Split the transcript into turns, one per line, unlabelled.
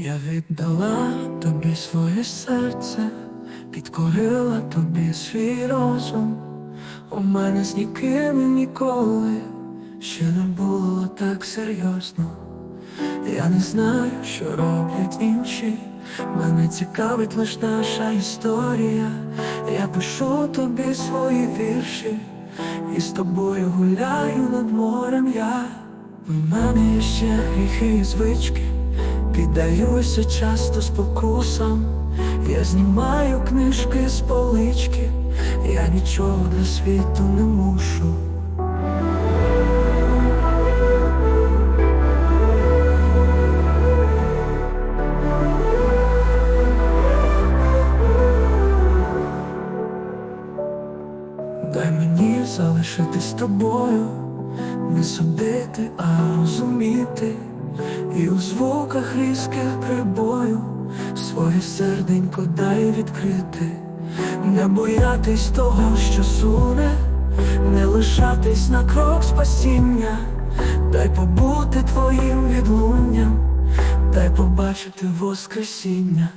Я віддала тобі своє серце, підкорила тобі свій розум. У мене з ніким ніколи ще не було так серйозно. Я не знаю, що роблять інші. Мене цікавить лиш наша історія. Я пишу тобі свої вірші, і з тобою гуляю над морем я. У мене є ще гріхи і звички, піддаюся часто спокусам. Я знімаю книжки з полички, я нічого для світу не мушу. Дай мені залишитись тобою, не судити, а розуміти, і у звуках різких прибою своє серденько дай відкрити, не боятись того, що суне, не лишатись на крок спасіння, дай побути твоїм відлунням, дай побачити воскресіння.